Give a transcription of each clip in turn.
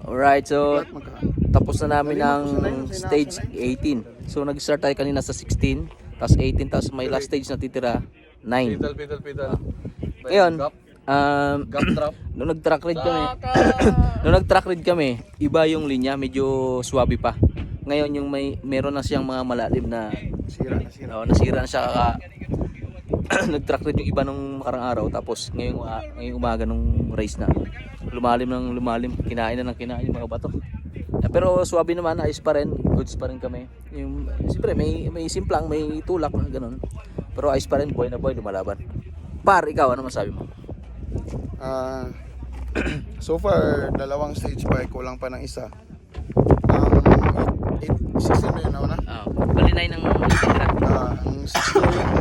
Alright, so tapos na namin ng stage 18. So nag-start tayo kanina sa 16, tapos 18, tapos may last stage na titira 9. Pedal, pedal, pedal. Ngayon, um, nung nag-track ride kami, nung nag-track ride kami, iba yung linya, medyo swabe pa. Ngayon yung may meron na siyang mga malalim na Sira na sira. oh, nasira na siya kaka nag-track yung iba nung makarang araw. Tapos ngayong, uh, ngayong umaga nung race na lumalim ng lumalim. Kinain na ng kinain yung mga bato. Eh, pero swabe naman ayos pa rin. Goods pa rin kami. Yung siyempre may may simplang may tulak ganun. Pero ayos pa rin boy na boy lumalaban. Par ikaw ano masabi mo? Ah, so far, dalawang stage pa, kulang pa ng isa. Ang 16 ba yun nauna? ah bali na ng Ah, ang 16,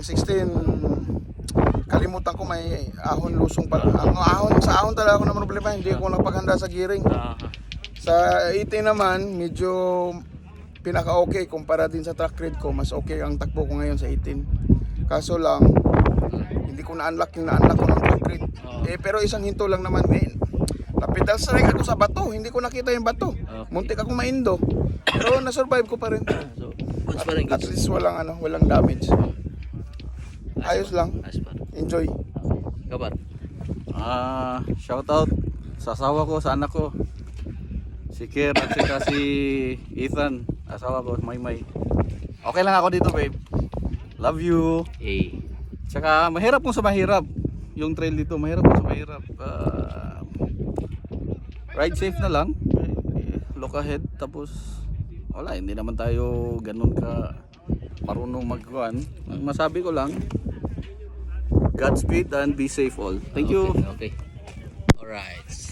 ang 16, kalimutan ko may ahon lusong pala. Ang ahon, sa ahon talaga ako na problema, hindi ako nagpaghanda sa gearing. Ah, Sa 18 naman, medyo pinaka-okay kumpara din sa track read ko. Mas okay ang takbo ko ngayon sa 18. Kaso lang, hindi ko na-unlock yung na-unlock ko ng track read. Eh, pero isang hinto lang naman. Eh, napedal strike ako sa bato. Hindi ko nakita yung bato. Okay. Muntik akong maindo. Pero na-survive ko pa rin. so goods pa rin At least walang ano, walang damage. Ayos lang. ayos pa rin Enjoy. ikaw par Ah, shout out sa asawa ko, sa anak ko. Si Kier at saka si Ethan, asawa ko, Maymay. Okay lang ako dito, babe. Love you. eh Tsaka mahirap kung sa mahirap. Yung trail dito, mahirap kung sa mahirap. Ah, ride safe na lang. Look ahead. Tapos, wala, hindi naman tayo ganun ka marunong magkuhan. Masabi ko lang, Godspeed and be safe all. Thank you. Okay. okay. Alright.